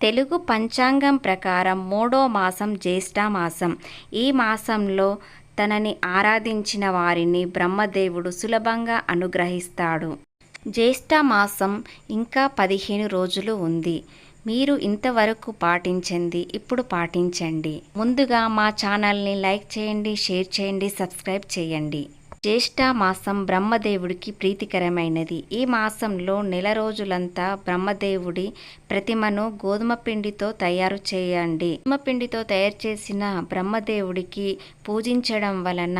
తెలుగు పంచాంగం ప్రకారం మూడో మాసం జ్యేష్ఠ మాసం. ఈ మాసంలో తనని ఆరాధించిన వారిని బ్రహ్మదేవుడు సులభంగా అనుగ్రహిస్తాడు. జ్యేష్ఠ మాసం ఇంకా పదిహేను రోజులు ఉంది. మీరు ఇంతవరకు పాటించింది ఇప్పుడు పాటించండి. ముందుగా మా ఛానల్ని లైక్ చేయండి షేర్ చేయండి సబ్స్క్రైబ్ చేయండి. జ్యేష్ఠ మాసం బ్రహ్మదేవుడికి ప్రీతికరమైనది. ఈ మాసంలో నెల రోజులంతా బ్రహ్మదేవుడి ప్రతిమను గోధుమ పిండితో తయారు చేయండి. గోధుమ పిండితో తయారు చేసిన బ్రహ్మదేవుడికి పూజించడం వలన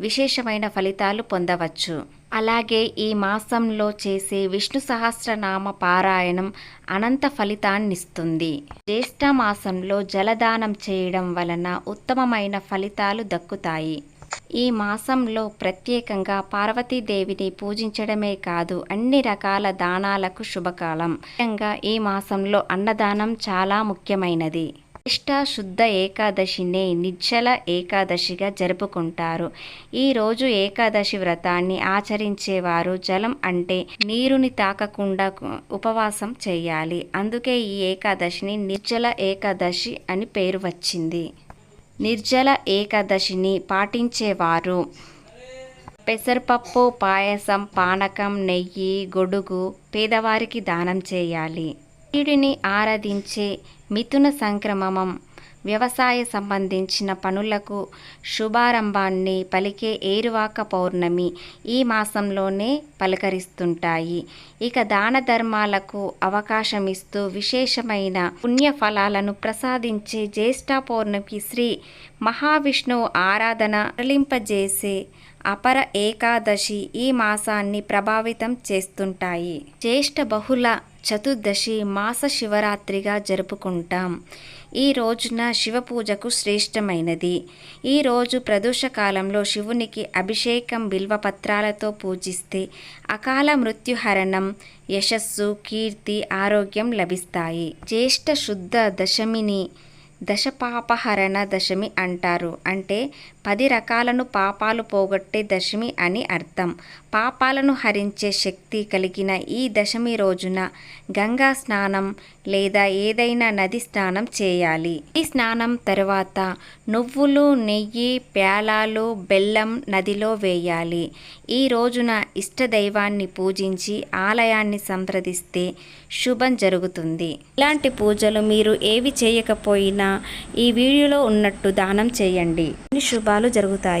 విశేషమైన ఫలితాలు పొందవచ్చు. అలాగే ఈ మాసంలో చేసే విష్ణు సహస్రనామ పారాయణం అనంత ఫలితాన్నిస్తుంది. జ్యేష్ఠ మాసంలో జలదానం చేయడం వలన ఉత్తమమైన ఫలితాలు దక్కుతాయి. ఈ మాసంలో ప్రత్యేకంగా పార్వతీదేవిని పూజించడమే కాదు అన్ని రకాల దానాలకు శుభకాలం. ముఖ్యంగా ఈ మాసంలో అన్నదానం చాలా ముఖ్యమైనది. జ్యేష్ఠ శుద్ధ ఏకాదశినే నిర్జల ఏకాదశిగా జరుపుకుంటారు. ఈ రోజు ఏకాదశి వ్రతాన్ని ఆచరించేవారు జలం అంటే నీరుని తాకకుండా ఉపవాసం చేయాలి. అందుకే ఈ ఏకాదశిని నిర్జల ఏకాదశి అని పేరు వచ్చింది. నిర్జల ఏకాదశిని పాటించేవారు. పెసరపప్పు పాయసం పానకం నెయ్యి గొడుగు పేదవారికి దానం చేయాలి. వీడిని ఆరాధించే మిథున సంక్రమమం వ్యవసాయ సంబంధించిన పనులకు శుభారంభాన్ని పలికే ఏరువాక పౌర్ణమి ఈ మాసంలోనే పలకరిస్తుంటాయి. ఇక దాన ధర్మాలకు అవకాశం ఇస్తూ విశేషమైన పుణ్య ఫలాలను ప్రసాదించే జ్యేష్ఠ పౌర్ణమి శ్రీ మహావిష్ణువు ఆరాధన తరలింపజేసే అపర ఏకాదశి ఈ మాసాన్ని ప్రభావితం చేస్తుంటాయి. జ్యేష్ఠ బహుళ చతుర్దశి మాస శివరాత్రిగా జరుపుకుంటాం. ఈ రోజున శివ పూజకు శ్రేష్టమైనది. ఈ రోజు ప్రదోష కాలంలో శివునికి అభిషేకం బిల్వపత్రాలతో పూజిస్తే అకాల మృత్యుహరణం యశస్సు కీర్తి ఆరోగ్యం లభిస్తాయి. జ్యేష్ఠ శుద్ధ దశమిని దశపాపహరణ దశమి అంటారు. అంటే పది రకాలను పాపాలు పోగొట్టే దశమి అని అర్థం. పాపాలను హరించే శక్తి కలిగిన ఈ దశమి రోజున గంగా స్నానం లేదా ఏదైనా నది స్నానం చేయాలి. ఈ స్నానం తర్వాత నువ్వులు నెయ్యి ప్యాలాలు బెల్లం నదిలో వేయాలి. ఈ రోజున ఇష్టదైవాన్ని పూజించి ఆలయాన్ని సంప్రదిస్తే శుభం జరుగుతుంది. ఇలాంటి పూజలు మీరు ఏవి చేయకపోయినా ఈ వీడియోలో ఉన్నట్టు దానం చేయండి. అన్ని శుభాలు జరుగుతాయి.